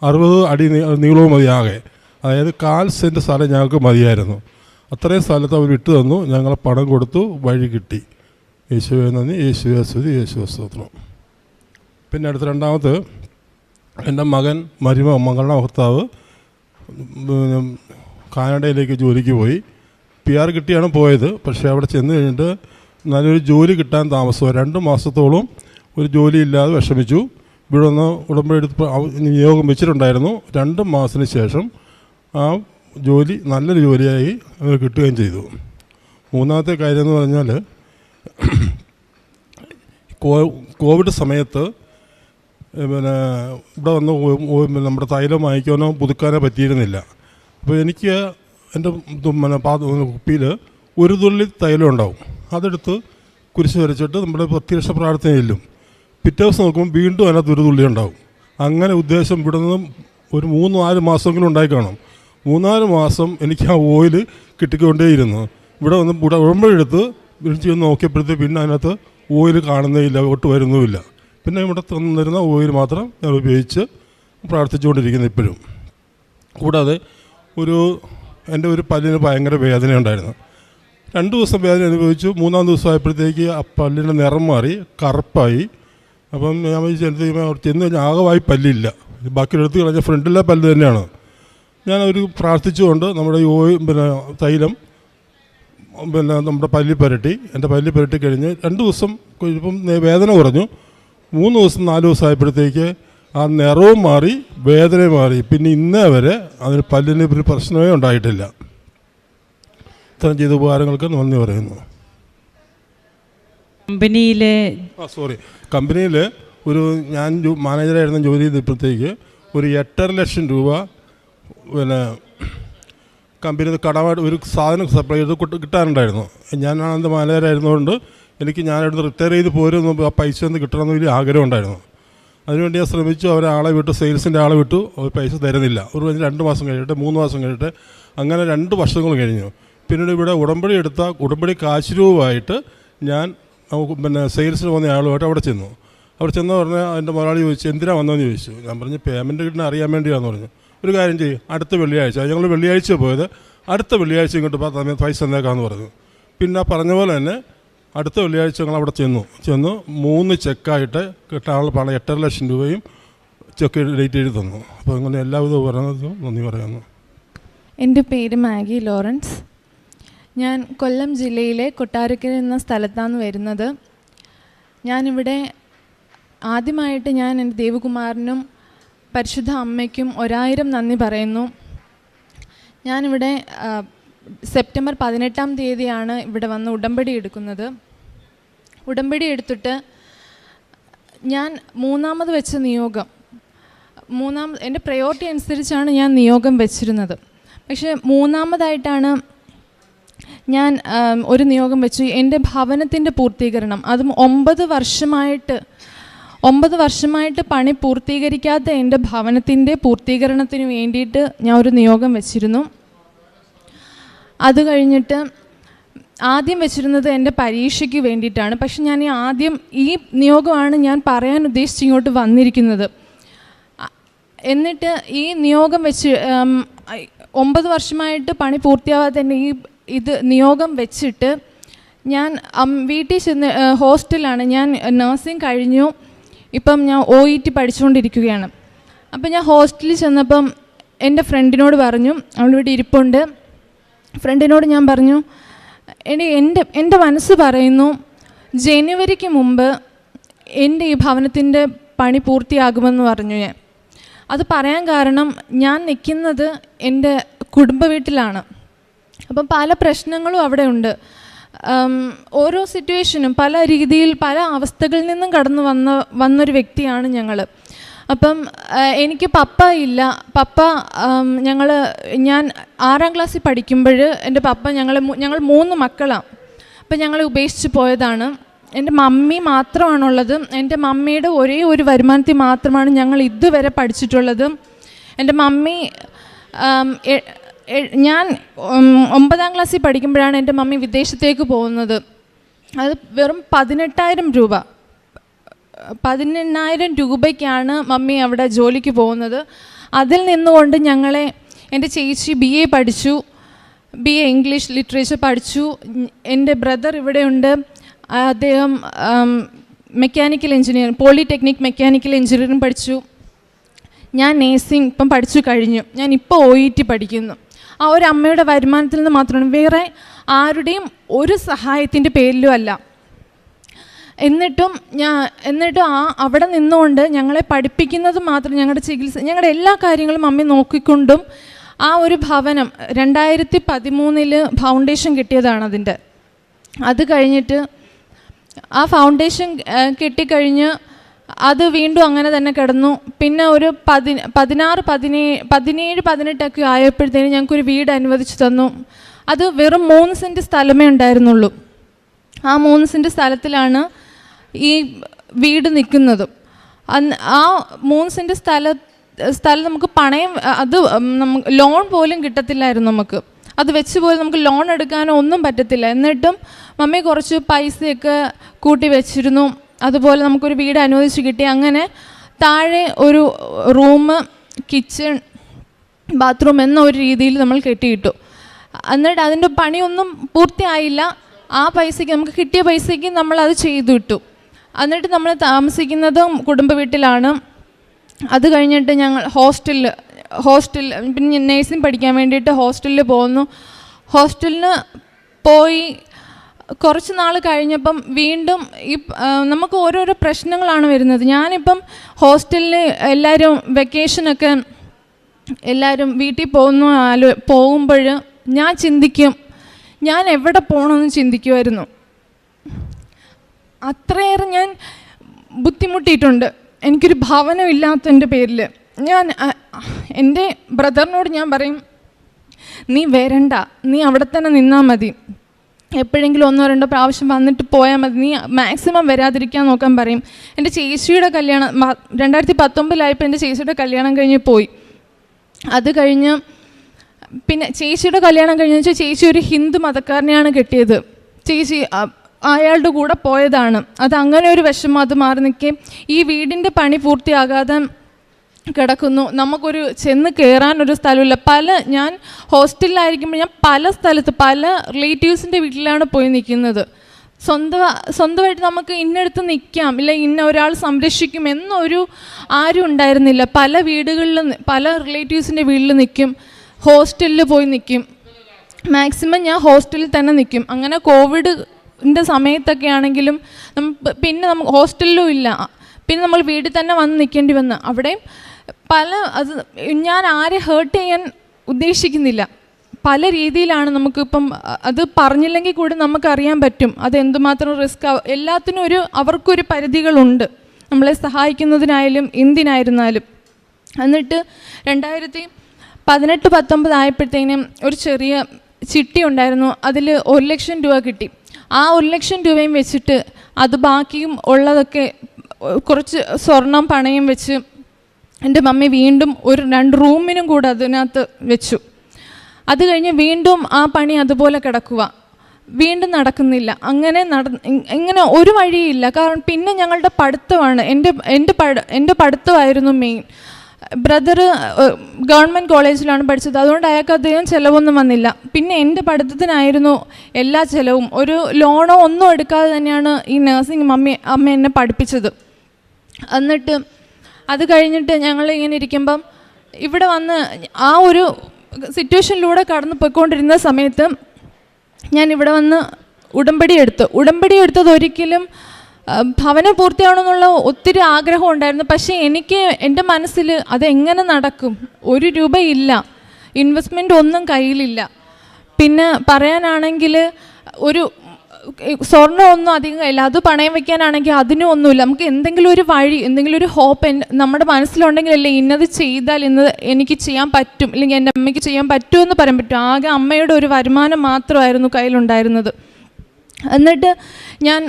അറുപത് അടി നീളവും മതി ആകെ. അതായത് കാൽ സെന്റ് സ്ഥലം ഞങ്ങൾക്ക് മതിയായിരുന്നു. അത്രയും സ്ഥലത്ത് അവർ ഇട്ട് തന്നു. ഞങ്ങൾ പണം കൊടുത്തു. വഴി കിട്ടി. യേശുവെ നന്ദി. യേശുവെ സ്തുതി. യേശുവെ സ്തോത്രം. പിന്നെ അടുത്ത രണ്ടാമത് എന്റെ മകൻ മരുമ മകളുടെ ഭർത്താവ് കാനഡയിലേക്ക് ജോലിക്ക് പോയി. പി ആർ കിട്ടിയാണ് പോയത്. പക്ഷേ അവിടെ ചെന്ന് കഴിഞ്ഞിട്ട് നല്ലൊരു ജോലി കിട്ടാൻ താമസം രണ്ട് മാസത്തോളം ഒരു ജോലിയില്ലാതെ വിഷമിച്ചു. ഇവിടെ നിന്ന് ഉടമ്പടിയെടുത്ത് നിയോഗം വെച്ചിട്ടുണ്ടായിരുന്നു. രണ്ട് മാസത്തിന് ശേഷം ആ ജോലി നല്ലൊരു ജോലിയായി അവർ കിട്ടുകയും ചെയ്തു. മൂന്നാമത്തെ കാര്യം എന്ന് പറഞ്ഞാൽ [clears throat] കോവിഡ് സമയത്ത് പിന്നെ ഇവിടെ വന്ന് നമ്മുടെ തൈലം വാങ്ങിക്കാനോ പുതുക്കാനോ പറ്റിയിരുന്നില്ല. അപ്പോൾ എനിക്ക് എന്റെ പിന്നെ പാ കുപ്പിയിൽ ഒരു തുള്ളി തൈലം ഉണ്ടാവും. അതെടുത്ത് കുരിശ് വരച്ചിട്ട് നമ്മുടെ പ്രത്യക്ഷ പ്രാർത്ഥന ചെല്ലും പിറ്റേ ദിവസം നോക്കുമ്പോൾ വീണ്ടും അതിനകത്ത് ഒരു തുള്ളി ഉണ്ടാവും. അങ്ങനെ ഉദ്ദേശം ഇവിടെ നിന്നും ഒരു മൂന്ന് നാല് മാസമെങ്കിലും ഉണ്ടായി കാണും. മൂന്നാൽ മാസം എനിക്ക് ആ ഓയിൽ കിട്ടിക്കൊണ്ടേയിരുന്നു. ഇവിടെ വന്ന് ഇവിടെ ഉഴമ്പെടുത്ത് വിളിച്ച് ചെന്ന് നോക്കിയപ്പോഴത്തെ പിന്നെ അതിനകത്ത് ഓയിൽ കാണുന്നേയില്ല ഒട്ട് വരുന്നുമില്ല. പിന്നെ ഇവിടെ തന്നിരുന്ന ഓയിൽ മാത്രം ഞാൻ ഉപയോഗിച്ച് പ്രാർത്ഥിച്ചുകൊണ്ടിരിക്കുന്നു ഇപ്പോഴും. കൂടാതെ ഒരു എന്റെ ഒരു പല്ലിന് ഭയങ്കര വേദന ഉണ്ടായിരുന്നു രണ്ട് ദിവസം വേദന അനുഭവിച്ചു. മൂന്നാം ദിവസം ആയപ്പോഴത്തേക്ക് ആ പല്ലിന്റെ നിറം മാറി കറുപ്പായി. അപ്പം ഞാൻ എന്ത് ചെയ്യുമ്പോൾ അവിടെ ചെന്ന് ആകമായി പല്ലില്ല. ബാക്കി എടുത്ത് കളഞ്ഞ ഫ്രണ്ടിലെ പല്ല് തന്നെയാണ്. ഞാൻ ഒരു പ്രാർത്ഥിച്ചുകൊണ്ട് നമ്മുടെ ഈ പിന്നെ തൈലം പിന്നെ നമ്മുടെ പല്ലി പുരട്ടി. എന്റെ പല്ലി പുരട്ടി കഴിഞ്ഞ് രണ്ട് ദിവസം ഇപ്പം വേദന കുറഞ്ഞു. മൂന്ന് ദിവസം നാല് ദിവസം ആയപ്പോഴത്തേക്ക് ആ നിറവും മാറി വേദനയും മാറി. പിന്നെ ഇന്നേ വരെ അതിന് പല്ലിന് ഒരു പ്രശ്നമേ ഉണ്ടായിട്ടില്ല. ഇത്തരം ചെയ്ത ഉപകാരങ്ങൾക്ക് നന്ദി പറയുന്നു. കമ്പനിയിലെ സോറി കമ്പനിയിൽ ഒരു ഞാൻ മാനേജറായിരുന്ന ജോലി ചെയ്തപ്പോഴത്തേക്ക് ഒരു എട്ടര ലക്ഷം രൂപ പിന്നെ കമ്പനി കടമായിട്ട് ഒരു സാധനം സപ്ലൈ ചെയ്ത് കൊട്ട് കിട്ടാനുണ്ടായിരുന്നു. ഞാൻ അന്ന് മാനേജറായിരുന്നതുകൊണ്ട് എനിക്ക് ഞാനിവിടുന്ന് റിട്ടയർ ചെയ്ത് ആ പൈസ ഒന്ന് കിട്ടണമെന്ന് വലിയ ആഗ്രഹം ഉണ്ടായിരുന്നു. അതിനുവേണ്ടി ഞാൻ ശ്രമിച്ചു അവരെ ആളെ വിട്ടു സെയിൽസിന്റെ ആളെ വിട്ടു അവർ പൈസ തരുന്നില്ല. ഒരു രണ്ട് മാസം കഴിഞ്ഞിട്ട് മൂന്ന് മാസം കഴിഞ്ഞിട്ട് അങ്ങനെ രണ്ട് വർഷങ്ങളും കഴിഞ്ഞു. പിന്നീട് ഇവിടെ ഉടമ്പടി എടുത്ത ഉടമ്പടി കാശ് രൂപമായിട്ട് ഞാൻ പിന്നെ സെയിൽസിന് പോകുന്ന ആളുമായിട്ട് അവിടെ ചെന്നു. അവിടെ ചെന്ന് പറഞ്ഞാൽ എന്റെ മുതലാളി ചോദിച്ചു എന്തിനാണ് വന്നതെന്ന് ചോദിച്ചു? ഞാൻ പറഞ്ഞു പേയ്മെന്റ് കിട്ടുന്ന അറിയാൻ വേണ്ടിയാണെന്ന് പറഞ്ഞു. ഒരു കാര്യം ചെയ്യും അടുത്ത വെള്ളിയാഴ്ച. ഞങ്ങൾ വെള്ളിയാഴ്ച പോയത്. അടുത്ത വെള്ളിയാഴ്ച ഇങ്ങോട്ട് തന്നേ- പൈസ തന്നേക്കാന്ന് പറഞ്ഞു. പിന്നെ പറഞ്ഞ പോലെ തന്നെ അടുത്ത വെള്ളിയാഴ്ച ഞങ്ങൾ അവിടെ ചെന്നു. ചെന്നു മൂന്ന് ചെക്കായിട്ട് കിട്ടാനുള്ള പണം എട്ടര ലക്ഷം രൂപയും ചെക്ക് ഡേറ്റ് എഴുതി തന്നു. അപ്പോൾ ഇങ്ങനെ എല്ലാവിധ ഉപകരണത്തിനും നന്ദി പറയുന്നു. എന്റെ പേര് മാഗി ലോറൻസ്. ഞാൻ കൊല്ലം ജില്ലയിലെ കൊട്ടാരക്കര എന്ന സ്ഥലത്താണ് വരുന്നത്. ഞാനിവിടെ ആദ്യമായിട്ട് ഞാൻ എന്റെ ദേവകുമാരനും പരിശുദ്ധ അമ്മയ്ക്കും ഒരായിരം നന്ദി പറയുന്നു. ഞാനിവിടെ സെപ്റ്റംബർ പതിനെട്ടാം തീയതിയാണ് ഇവിടെ വന്ന് ഉടമ്പടി എടുക്കുന്നത്. ഉടമ്പടി എടുത്തിട്ട് ഞാൻ മൂന്നാമത് വെച്ച നിയോഗം മൂന്നാം എന്റെ പ്രയോറിറ്റി അനുസരിച്ചാണ് ഞാൻ നിയോഗം വെച്ചിരുന്നത്. പക്ഷേ മൂന്നാമതായിട്ടാണ് ഞാൻ ഒരു നിയോഗം വെച്ചു. എന്റെ ഭവനത്തിന്റെ പൂർത്തീകരണം. അതും ഒമ്പത് വർഷമായിട്ട് ഒമ്പത് വർഷമായിട്ട് പണി പൂർത്തീകരിക്കാത്ത എന്റെ ഭവനത്തിന്റെ പൂർത്തീകരണത്തിന് വേണ്ടിയിട്ട് ഞാൻ ഒരു നിയോഗം വെച്ചിരുന്നു. അത് കഴിഞ്ഞിട്ട് ആദ്യം വെച്ചിരുന്നത് എന്റെ പരീക്ഷയ്ക്ക് വേണ്ടിയിട്ടാണ്. പക്ഷെ ഞാൻ ഈ ആദ്യം ഈ നിയോഗമാണ് ഞാൻ പറയാൻ ഉദ്ദേശിച്ച് ഇങ്ങോട്ട് വന്നിരിക്കുന്നത്. എന്നിട്ട് ഈ നിയോഗം വെച്ച് ഒമ്പത് വർഷമായിട്ട് പണി പൂർത്തിയാവാതെ തന്നെ ഈ ഇത് നിയോഗം വെച്ചിട്ട് ഞാൻ വീട്ടിൽ ചെന്ന് ഹോസ്റ്റലാണ്. ഞാൻ നഴ്സിംഗ് കഴിഞ്ഞു. ഇപ്പം ഞാൻ ഒ ഇ ടി പഠിച്ചുകൊണ്ടിരിക്കുകയാണ്. അപ്പം ഞാൻ ഹോസ്റ്റലിൽ ചെന്നപ്പം എന്റെ ഫ്രണ്ടിനോട് പറഞ്ഞു അവളിവിടെ ഇരിപ്പുണ്ട്. ഫ്രണ്ടിനോട് ഞാൻ പറഞ്ഞു എടി എന്റെ എന്റെ മനസ്സ് പറയുന്നു ജനുവരിക്ക് മുമ്പ് എന്റെ ഈ ഭവനത്തിന്റെ പണി പൂർത്തിയാകുമെന്ന് പറഞ്ഞു ഞാൻ. അത് പറയാൻ കാരണം ഞാൻ നിൽക്കുന്നത് എന്റെ കുടുംബ വീട്ടിലാണ്. അപ്പം പല പ്രശ്നങ്ങളും അവിടെ ഉണ്ട്. ഓരോ സിറ്റുവേഷനും പല രീതിയിൽ പല അവസ്ഥകളിൽ നിന്നും കടന്നു വന്ന വന്നൊരു വ്യക്തിയാണ് ഞങ്ങൾ അപ്പം എനിക്ക് പപ്പ ഇല്ല. പപ്പ ഞങ്ങൾ ഞാൻ ആറാം ക്ലാസ്സിൽ പഠിക്കുമ്പോൾ എന്റെ പപ്പ ഞങ്ങൾ ഞങ്ങൾ മൂന്ന് മക്കളാണ് അപ്പം ഞങ്ങളെ ഉപേക്ഷിച്ച് പോയതാണ്. എന്റെ മമ്മി മാത്രമാണുള്ളത്. എന്റെ മമ്മിയുടെ ഒരേ ഒരു വരുമാനത്തിൽ മാത്രമാണ് ഞങ്ങൾ ഇതുവരെ പഠിച്ചിട്ടുള്ളത്. എന്റെ മമ്മി ഞാൻ ഒമ്പതാം ക്ലാസ്സിൽ പഠിക്കുമ്പോഴാണ് എന്റെ മമ്മി വിദേശത്തേക്ക് പോകുന്നത്. അത് വെറും പതിനെട്ടായിരം രൂപ. പതിനെണ്ണായിരം രൂപയ്ക്കാണ് മമ്മി അവിടെ ജോലിക്ക് പോകുന്നത്. അതിൽ നിന്നുകൊണ്ട് ഞങ്ങളെ എന്റെ ചേച്ചി ബി എ പഠിച്ചു. ബി എ ഇംഗ്ലീഷ് ലിറ്ററേച്ചർ പഠിച്ചു. എന്റെ ബ്രദർ ഇവിടെയുണ്ട് അദ്ദേഹം mechanical engineering polytechnic mechanical engineering പഠിച്ചു. ഞാൻ നേഴ്സിംഗ് ഇപ്പം പഠിച്ചു കഴിഞ്ഞു. ഞാൻ ഇപ്പോൾ ഒ ഇ ടി പഠിക്കുന്നു. ആ ഒരു അമ്മയുടെ വരുമാനത്തിൽ നിന്ന് മാത്രമാണ്. വേറെ ആരുടെയും ഒരു സഹായത്തിന്റെ പേരിലും അല്ല. എന്നിട്ടും ഞാൻ എന്നിട്ടും ആ അവിടെ നിന്നുകൊണ്ട് ഞങ്ങളെ പഠിപ്പിക്കുന്നത് മാത്രം ഞങ്ങളുടെ ചികിത്സ ഞങ്ങളുടെ എല്ലാ കാര്യങ്ങളും അമ്മ നോക്കിക്കൊണ്ടും ആ ഒരു ഭവനം രണ്ടായിരത്തി പതിമൂന്നിൽ ഫൗണ്ടേഷൻ കിട്ടിയതാണ് അതിന്റെ. അത് കഴിഞ്ഞിട്ട് ആ ഫൗണ്ടേഷൻ കിട്ടിക്കഴിഞ്ഞ് അത് വീണ്ടും അങ്ങനെ തന്നെ കിടന്നു. പിന്നെ ഒരു പതി പതിനാറ് പതിനേഴ് പതിനേഴ് പതിനെട്ടൊക്കെ ആയപ്പോഴത്തേനും ഞങ്ങൾക്കൊരു വീട് അനുവദിച്ചു തന്നു. അത് വെറും മൂന്ന് സെന്റ് സ്ഥലമേ ഉണ്ടായിരുന്നുള്ളൂ. ആ മൂന്ന് സെന്റ് സ്ഥലത്തിലാണ് ഈ വീട് നിൽക്കുന്നത്. ആ മൂന്ന് സെന്റ് സ്ഥല സ്ഥലം നമുക്ക് പണയം അത് നമുക്ക് ലോൺ പോലും കിട്ടത്തില്ലായിരുന്നു നമുക്ക്. അത് വെച്ച് പോലും നമുക്ക് ലോൺ എടുക്കാനോ ഒന്നും പറ്റത്തില്ല. എന്നിട്ടും മമ്മി കുറച്ച് പൈസയൊക്കെ കൂട്ടി വെച്ചിരുന്നു. അതുപോലെ നമുക്കൊരു വീട് അനുവദിച്ച് കിട്ടി. അങ്ങനെ താഴെ ഒരു റൂം കിച്ചൺ ബാത്റൂം എന്ന ഒരു രീതിയിൽ നമ്മൾ കെട്ടിയിട്ടു. എന്നിട്ട് അതിന്റെ പണിയൊന്നും പൂർത്തിയായില്ല. ആ പൈസയ്ക്ക് നമുക്ക് കിട്ടിയ പൈസയ്ക്ക് നമ്മൾ അത് ചെയ്തു ഇട്ടു എന്നിട്ട് നമ്മൾ താമസിക്കുന്നതും കുടുംബ വീട്ടിലാണ്. അത് കഴിഞ്ഞിട്ട് ഞങ്ങൾ ഹോസ്റ്റലിൽ ഹോസ്റ്റൽ പിന്നെ നേഴ്സിംഗ് പഠിക്കാൻ വേണ്ടിയിട്ട് ഹോസ്റ്റലിൽ പോകുന്നു ഹോസ്റ്റലിന് പോയി കുറച്ച് നാൾ കഴിഞ്ഞപ്പം വീണ്ടും ഈ നമുക്ക് ഓരോരോ പ്രശ്നങ്ങളാണ് വരുന്നത്. ഞാനിപ്പം ഹോസ്റ്റലിൽ എല്ലാവരും വെക്കേഷനൊക്കെ എല്ലാവരും വീട്ടിൽ പോകുന്ന ആലോ പോകുമ്പോൾ ഞാൻ ചിന്തിക്കും ഞാൻ എവിടെ പോകണമെന്ന് ചിന്തിക്കുമായിരുന്നു അത്രയേറെ ഞാൻ ബുദ്ധിമുട്ടിയിട്ടുണ്ട്. എനിക്കൊരു ഭവനം ഇല്ലാത്തതിന്റെ പേരിൽ ഞാൻ എന്റെ ബ്രദറിനോട് ഞാൻ പറയും നീ വരണ്ട നീ അവിടെ തന്നെ നിന്നാൽ മതി. എപ്പോഴെങ്കിലും ഒന്നോ രണ്ടോ പ്രാവശ്യം വന്നിട്ട് പോയാൽ മതി. നീ മാക്സിമം വരാതിരിക്കാൻ നോക്കാൻ പറയും. എന്റെ ചേച്ചിയുടെ കല്യാണം രണ്ടായിരത്തി പത്തൊമ്പതിലായപ്പോൾ എന്റെ ചേച്ചിയുടെ കല്യാണം കഴിഞ്ഞ് പോയി. അത് കഴിഞ്ഞ് പിന്നെ ചേച്ചിയുടെ കല്യാണം കഴിഞ്ഞ വെച്ചാൽ ചേച്ചി ഒരു ഹിന്ദു മതക്കാരനെയാണ് കെട്ടിയത്. ചേച്ചി അയാളുടെ കൂടെ പോയതാണ്. അത് അങ്ങനെ ഒരു വിഷമം അത് മാറി നിൽക്കുകയും ഈ വീടിന്റെ പണി പൂർത്തിയാകാതെ കിടക്കുന്നു. നമുക്കൊരു ചെന്ന് കയറാൻ ഒരു സ്ഥലമില്ല. പല ഞാൻ ഹോസ്റ്റലിലായിരിക്കുമ്പോൾ ഞാൻ പല സ്ഥലത്ത് പല റിലേറ്റീവ്സിന്റെ വീട്ടിലാണ് പോയി നിൽക്കുന്നത്. സ്വന്തം സ്വന്തമായിട്ട് നമുക്ക് ഇന്നടുത്ത് നിൽക്കാം. ഇല്ല ഇന്ന ഒരാൾ സംരക്ഷിക്കും എന്നൊരു ആരും ഉണ്ടായിരുന്നില്ല. പല വീടുകളിൽ പല റിലേറ്റീവ്സിന്റെ വീട്ടിൽ നിൽക്കും. ഹോസ്റ്റലിൽ പോയി നിൽക്കും. മാക്സിമം ഞാൻ ഹോസ്റ്റലിൽ തന്നെ നിൽക്കും. അങ്ങനെ കോവിഡിന്റെ സമയത്തൊക്കെ ആണെങ്കിലും പിന്നെ നമുക്ക് ഹോസ്റ്റലിലും ഇല്ല. പിന്നെ നമ്മൾ വീട്ടിൽ തന്നെ വന്ന് നിൽക്കേണ്ടി വന്ന്. അവിടെയും പല അത് ഞാൻ ആരെ ഹേർട്ട് ചെയ്യാൻ ഉദ്ദേശിക്കുന്നില്ല. പല രീതിയിലാണ് നമുക്കിപ്പം അത് പറഞ്ഞില്ലെങ്കിൽ കൂടി നമുക്കറിയാൻ പറ്റും. അത് എന്തുമാത്രം റിസ്ക് എല്ലാത്തിനും ഒരു അവർക്കൊരു പരിധികളുണ്ട്. നമ്മളെ സഹായിക്കുന്നതിനായാലും എന്തിനായിരുന്നാലും. എന്നിട്ട് രണ്ടായിരത്തി പതിനെട്ട് പത്തൊമ്പത് ആയപ്പോഴത്തേനും ഒരു ചെറിയ ചിട്ടി ഉണ്ടായിരുന്നു. അതിൽ ഒരു ലക്ഷം രൂപ കിട്ടി. ആ ഒരു ലക്ഷം രൂപയും വെച്ചിട്ട് അത് ബാക്കിയും ഉള്ളതൊക്കെ കുറച്ച് സ്വർണം പണയം വെച്ച് എന്റെ മമ്മി വീണ്ടും ഒരു രണ്ട് റൂമിനും കൂടെ അതിനകത്ത് വെച്ചു. അത് കഴിഞ്ഞ് വീണ്ടും ആ പണി അതുപോലെ കിടക്കുക വീണ്ടും നടക്കുന്നില്ല. അങ്ങനെ നട ഇങ്ങനെ ഒരു വഴിയില്ല കാരണം പിന്നെ ഞങ്ങളുടെ പഠിത്തമാണ്. എന്റെ എന്റെ പഠ എന്റെ പഠിത്തമായിരുന്നു മെയിൻ ബ്രദർ ഗവൺമെന്റ് കോളേജിലാണ് പഠിച്ചത്. അതുകൊണ്ട് അയാൾക്ക് അധികം ചിലവൊന്നും വന്നില്ല. പിന്നെ എന്റെ പഠിത്തത്തിനായിരുന്നു എല്ലാ ചിലവും. ഒരു ലോണോ ഒന്നും എടുക്കാതെ തന്നെയാണ് ഈ നഴ്സിംഗ് മമ്മി അമ്മ എന്നെ പഠിപ്പിച്ചത്. എന്നിട്ട് അത് കഴിഞ്ഞിട്ട് ഞങ്ങൾ ഇങ്ങനെ ഇരിക്കുമ്പം ഇവിടെ വന്ന് ആ ഒരു സിറ്റുവേഷനിലൂടെ കടന്നു പോയിക്കൊണ്ടിരുന്ന സമയത്ത് ഞാൻ ഇവിടെ വന്ന് ഉടമ്പടി എടുത്തു. ഉടമ്പടി എടുത്തത് ഒരിക്കലും ഭവനം പൂർത്തിയാവണമെന്നുള്ള ഒത്തിരി ആഗ്രഹം ഉണ്ടായിരുന്നു. പക്ഷേ എനിക്ക് എന്റെ മനസ്സിൽ അതെങ്ങനെ നടക്കും? ഒരു രൂപയില്ല. ഇൻവെസ്റ്റ്മെന്റ് ഒന്നും കയ്യിലില്ല. പിന്നെ പറയാനാണെങ്കിൽ ഒരു സ്വർണം ഒന്നും അധികം കയ്യില്ല അത് പണയം വെക്കാനാണെങ്കിൽ അതിനും ഒന്നുമില്ല. നമുക്ക് എന്തെങ്കിലും ഒരു വഴി എന്തെങ്കിലും ഒരു ഹോപ്പ് നമ്മുടെ മനസ്സിലുണ്ടെങ്കിലല്ലേ ഇന്നത് ചെയ്താൽ ഇന്ന് എനിക്ക് ചെയ്യാൻ പറ്റും. അല്ലെങ്കിൽ എന്റെ അമ്മയ്ക്ക് ചെയ്യാൻ പറ്റുമെന്ന് പറയാൻ പറ്റും. ആകെ അമ്മയുടെ ഒരു വരുമാനം മാത്രമായിരുന്നു കയ്യിലുണ്ടായിരുന്നത്. എന്നിട്ട് ഞാൻ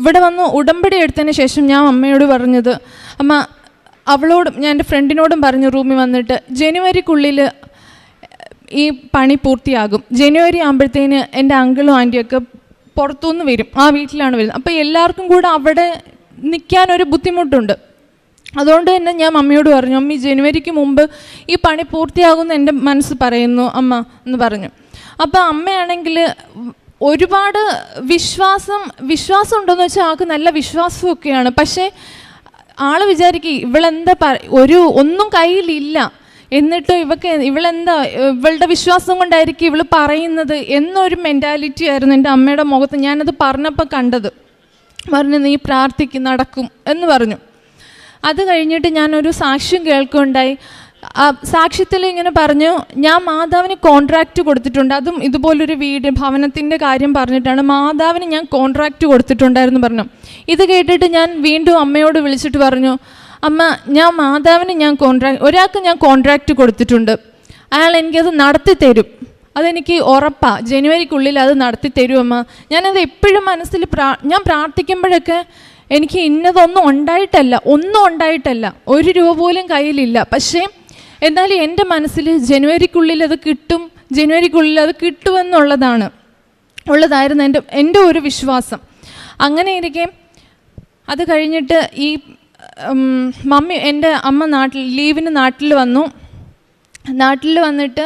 ഇവിടെ വന്ന് ഉടമ്പടി എടുത്തതിന് ശേഷം ഞാൻ അമ്മയോട് പറഞ്ഞത് അമ്മ അവളോടും ഞാൻ എന്റെ ഫ്രണ്ടിനോടും പറഞ്ഞു റൂമിൽ വന്നിട്ട് ജനുവരിക്കുള്ളിൽ ഈ പണി പൂർത്തിയാകും. ജനുവരി ആകുമ്പോഴത്തേന് എന്റെ അങ്കിളും ആന്റിയൊക്കെ പുറത്തുനിന്ന് വരും ആ വീട്ടിലാണ് വരുന്നത്. അപ്പോൾ എല്ലാവർക്കും കൂടെ അവിടെ നിൽക്കാൻ ഒരു ബുദ്ധിമുട്ടുണ്ട്. അതുകൊണ്ട് തന്നെ ഞാൻ മമ്മിയോട് പറഞ്ഞു അമ്മ ജനുവരിക്ക് മുമ്പ് ഈ പണി പൂർത്തിയാകുമെന്ന് എന്റെ മനസ്സ് പറയുന്നു അമ്മ എന്ന് പറഞ്ഞു. അപ്പോൾ അമ്മയാണെങ്കിൽ ഒരുപാട് വിശ്വാസം വിശ്വാസം ഉണ്ടോയെന്ന് വെച്ചാൽ ആൾക്ക് നല്ല വിശ്വാസമൊക്കെയാണ് പക്ഷേ ആൾ വിചാരിക്കും ഇവളെന്താ പറ ഒരു ഒന്നും കയ്യിലില്ല. എന്നിട്ട് ഇവക്ക് ഇവളെന്താ ഇവളുടെ വിശ്വാസം കൊണ്ടായിരിക്കും ഇവൾ പറയുന്നത് എന്നൊരു മെന്റാലിറ്റി ആയിരുന്നു എന്റെ അമ്മയുടെ മുഖത്ത്. ഞാനത് പറഞ്ഞപ്പോൾ കണ്ടത്. പറഞ്ഞു നീ പ്രാർത്ഥിക്കും നടക്കും എന്ന് പറഞ്ഞു. അത് കഴിഞ്ഞിട്ട് ഞാനൊരു സാക്ഷ്യം കേൾക്കുകയുണ്ടായി. സാക്ഷ്യത്തിൽ ഇങ്ങനെ പറഞ്ഞു ഞാൻ മാതാവിന് കോൺട്രാക്റ്റ് കൊടുത്തിട്ടുണ്ട്. അതും ഇതുപോലൊരു വീട് ഭവനത്തിന്റെ കാര്യം പറഞ്ഞിട്ടാണ് മാതാവിന് ഞാൻ കോൺട്രാക്റ്റ് കൊടുത്തിട്ടുണ്ടായിരുന്നു പറഞ്ഞു. ഇത് കേട്ടിട്ട് ഞാൻ വീണ്ടും അമ്മയോട് വിളിച്ചിട്ട് പറഞ്ഞു അമ്മ ഞാൻ മാതാവിന് ഞാൻ കോൺട്രാക്ട് ഒരാൾക്ക് ഞാൻ കോൺട്രാക്റ്റ് കൊടുത്തിട്ടുണ്ട്. അയാൾ എനിക്കത് നടത്തി തരും. അതെനിക്ക് ഉറപ്പാണ് ജനുവരിക്കുള്ളിൽ അത് നടത്തി അമ്മ. ഞാനത് എപ്പോഴും മനസ്സിൽ പ്രാ ഞാൻ പ്രാർത്ഥിക്കുമ്പോഴൊക്കെ എനിക്ക് ഇന്നതൊന്നും ഉണ്ടായിട്ടല്ല ഒന്നും ഉണ്ടായിട്ടല്ല. ഒരു രൂപ പോലും കയ്യിലില്ല. പക്ഷേ എന്നാലും എന്റെ മനസ്സിൽ ജനുവരിക്കുള്ളിൽ അത് കിട്ടും ജനുവരിക്കുള്ളിൽ അത് കിട്ടുമെന്നുള്ളതാണ് ഉള്ളതായിരുന്നു എന്റെ എന്റെ ഒരു വിശ്വാസം. അങ്ങനെ ഇരിക്കെ അത് കഴിഞ്ഞിട്ട് ഈ മമ്മി എന്റെ അമ്മ നാട്ടിൽ ലീവിന് നാട്ടിൽ വന്നു. നാട്ടിൽ വന്നിട്ട്